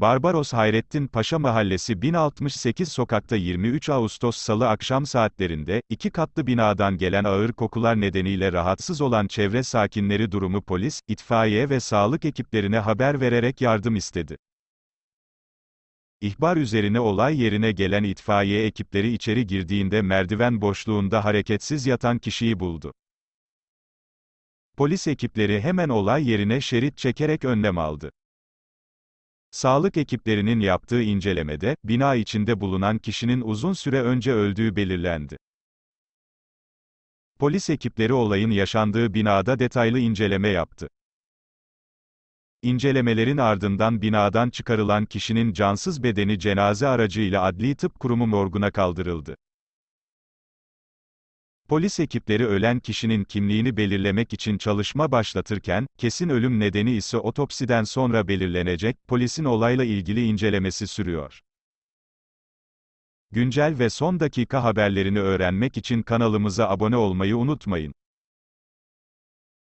Barbaros Hayrettin Paşa Mahallesi 1068 sokakta 23 Ağustos Salı akşam saatlerinde, iki katlı binadan gelen ağır kokular nedeniyle rahatsız olan çevre sakinleri durumu polis, itfaiye ve sağlık ekiplerine haber vererek yardım istedi. İhbar üzerine olay yerine gelen itfaiye ekipleri içeri girdiğinde merdiven boşluğunda hareketsiz yatan kişiyi buldu. Polis ekipleri hemen olay yerine şerit çekerek önlem aldı. Sağlık ekiplerinin yaptığı incelemede, bina içinde bulunan kişinin uzun süre önce öldüğü belirlendi. Polis ekipleri olayın yaşandığı binada detaylı inceleme yaptı. İncelemelerin ardından binadan çıkarılan kişinin cansız bedeni cenaze aracıyla Adli Tıp Kurumu morguna kaldırıldı. Polis ekipleri ölen kişinin kimliğini belirlemek için çalışma başlatırken, kesin ölüm nedeni ise otopsiden sonra belirlenecek, polisin olayla ilgili incelemesi sürüyor. Güncel ve son dakika haberlerini öğrenmek için kanalımıza abone olmayı unutmayın.